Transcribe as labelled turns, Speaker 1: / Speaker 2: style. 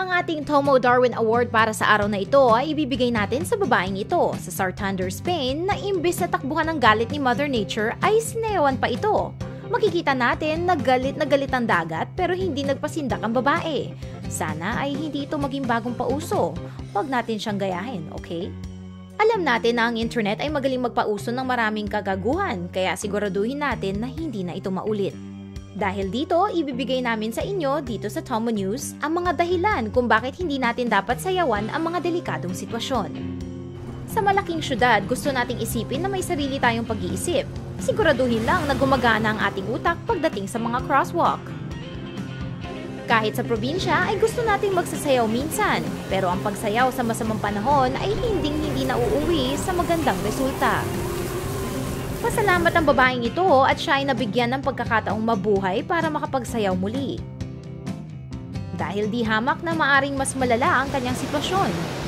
Speaker 1: Ang ating Tomo Darwin Award para sa araw na ito ay ibibigay natin sa babaeng ito sa Sartander, Spain na imbis na takbuhan ng galit ni Mother Nature ay sinewan pa ito. Makikita natin na galit na galit ang dagat pero hindi nagpasindak ang babae. Sana ay hindi ito maging bagong pauso. Huwag natin siyang gayahin, okay? Alam natin na ang internet ay magaling magpauso ng maraming kagaguhan kaya siguraduhin natin na hindi na ito maulit. Dahil dito, ibibigay namin sa inyo dito sa Tomo News ang mga dahilan kung bakit hindi natin dapat sayawan ang mga delikadong sitwasyon. Sa malaking syudad, gusto nating isipin na may sarili tayong pag-iisip. Siguraduhin lang na gumagana ang ating utak pagdating sa mga crosswalk. Kahit sa probinsya ay gusto nating magsasayaw minsan, pero ang pagsayaw sa masamang panahon ay hinding-hindi nauuwi sa magandang resulta. Pasalamat ang babaeng ito oh, at siya ay nabigyan ng pagkakataong mabuhay para makapagsayaw muli. Dahil di hamak na maaring mas malala ang kanyang sitwasyon.